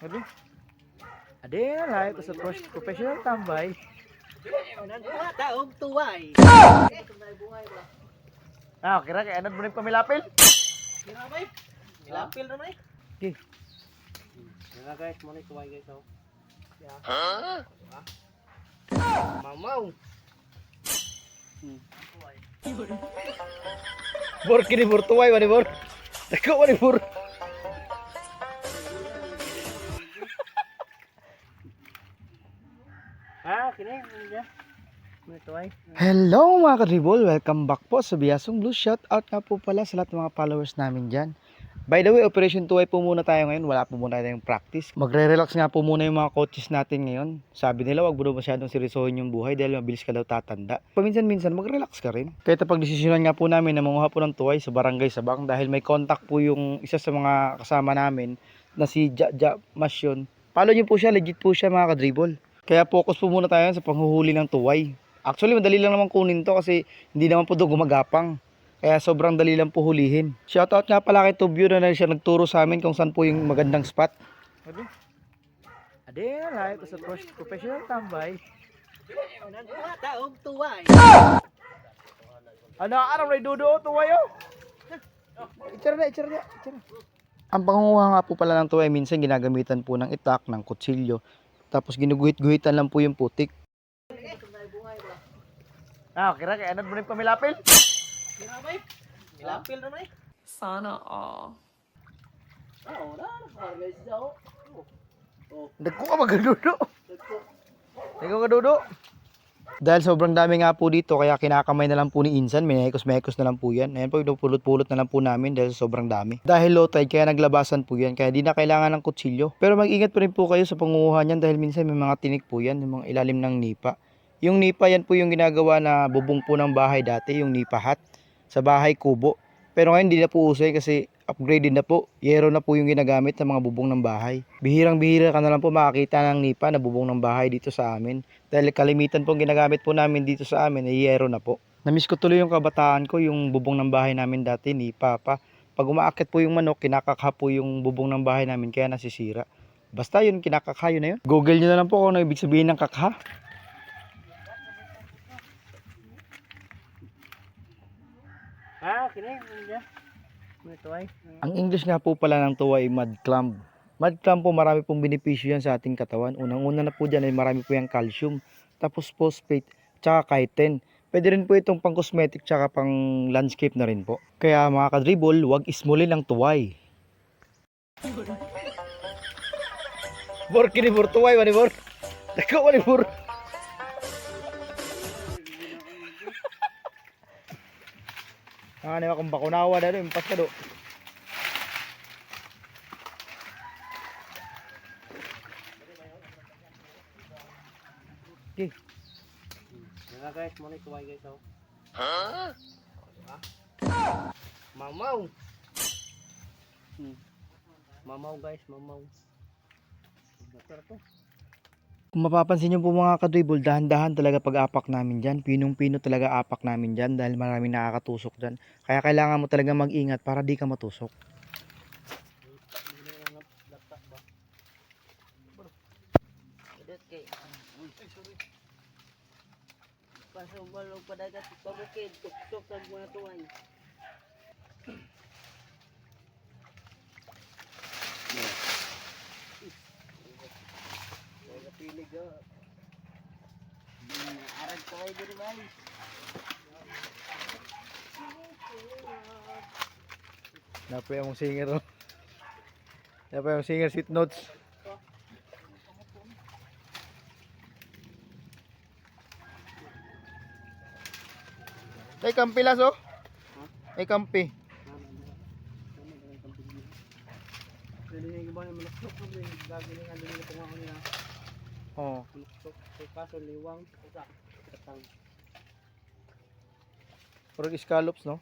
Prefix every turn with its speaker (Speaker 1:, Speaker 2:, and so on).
Speaker 1: Adi. Adi na lahat sa professional tambay.
Speaker 2: Nagbuhat ta og tuway.
Speaker 1: Ah, kira kay anod mo rin pamilapil.
Speaker 2: Kira bay. Ilapil na bay.
Speaker 1: Okay.
Speaker 2: Kira guys, mo ni tuway guys oh. Ha? Mamaw.
Speaker 1: Bor kini bor tuway wani bor. Dako wani bor.
Speaker 2: Ha, kini niya. Mo ni tuway.
Speaker 1: Hello mga kadribol, welcome back po sa Biasong Blue. Shout out nga po pala sa lahat ng mga followers namin dyan. By the way, Operation Tuway po muna tayo ngayon. Wala po muna tayong practice. Magre-relax nga po muna yung mga coaches natin ngayon. Sabi nila, wag mo daw masyadong seryosohin yung buhay dahil mabilis ka daw tatanda. Paminsan-minsan, mag-relax ka rin. Kaya pag desisyonan nga po namin na manguha po ng tuway sa barangay Sabang dahil may contact po yung isa sa mga kasama namin na si Ja Ja Masyon. Follow niyo po siya, legit po siya mga kadribol. Kaya focus po muna tayo sa panghuhuli ng tuway. Actually, madali lang naman kunin to kasi hindi naman po doon gumagapang. Kaya sobrang dali lang po hulihin. Shoutout nga pala kay Tubio na, na siya nagturo sa amin kung saan po yung magandang spot. Adi na lahat ko sa professional tambay.
Speaker 2: Nagbuhat ta og tuway.
Speaker 1: Ano, araw na dudo tuway oh. Itsara na, itsara na, itsara. Ang pangunguha nga po pala ng tuway minsan ginagamitan po ng itak, ng kutsilyo. Tapos ginuguhit-guhitan lang po yung putik. Ah, kira kay anod mo rin pamilapil.
Speaker 2: Kira bay. Ilapil na bay.
Speaker 3: Sana all.
Speaker 2: Ah, ora na guys daw.
Speaker 1: Dagko ka magadudo. Dagko ka dudo. Dahil sobrang dami nga po dito, kaya kinakamay na lang po ni Insan, minekos-mekos na lang po yan. Ayan po, pinupulot-pulot na lang po namin dahil sobrang dami. Dahil low tide, kaya naglabasan po yan, kaya di na kailangan ng kutsilyo. Pero mag-ingat pa rin po kayo sa pangunguha niyan dahil minsan may mga tinik po yan, yung mga ilalim ng nipa. Yung nipa yan po yung ginagawa na bubong po ng bahay dati, yung nipa hat. Sa bahay kubo. Pero ngayon di na po uso eh, kasi upgraded na po. Yero na po yung ginagamit ng mga bubong ng bahay. Bihirang-bihira ka na lang po makakita ng nipa na bubong ng bahay dito sa amin. Dahil kalimitan po ginagamit po namin dito sa amin ay yero na po. Namiss ko tuloy yung kabataan ko, yung bubong ng bahay namin dati, nipa pa. Pag umaakit po yung manok, kinakakha po yung bubong ng bahay namin kaya nasisira. Basta yun, kinakakha yun na yun. Google nyo na lang po kung ano ibig sabihin ng kakha.
Speaker 2: Niya. Mo ni tuway.
Speaker 1: Ang English nga po pala ng tuwa ay mud clam. Mud clam po marami pong benepisyo yan sa ating katawan. Unang-una na po dyan ay marami po yung calcium. Tapos phosphate, tsaka chitin. Pwede rin po itong pang cosmetic tsaka pang landscape na rin po. Kaya mga kadribol, huwag ismulin ang tuway. Bor kini bor tuway wani bor. Dako wani bor. Ah, ni akong bakunawa dalo impas ka do. Okay.
Speaker 2: Kira guys, mo ni tuway guys oh. Ha? Mamaw. Hmm. Mamaw guys, mamaw. Better to.
Speaker 1: Kung mapapansin nyo po mga kadribble, dahan-dahan talaga pag-apak namin dyan. Pinong-pino talaga apak namin dyan dahil maraming nakakatusok dyan. Kaya kailangan mo talaga mag-ingat para di ka matusok.
Speaker 2: Edit kay. Pasubalog pa dagat pabukid tuktok sa mga tuway. Oh. Arag ko ay diri bali.
Speaker 1: Napa yung singer oh. Napa yung singer sweet notes. Ay kampi las oh. Ay kampi.
Speaker 2: Dili ni ba ni manok ko ni gagi ni ano ni tunga niya.
Speaker 1: Oh.
Speaker 2: Kaso liwang usa. Katang
Speaker 1: Puro scallops no.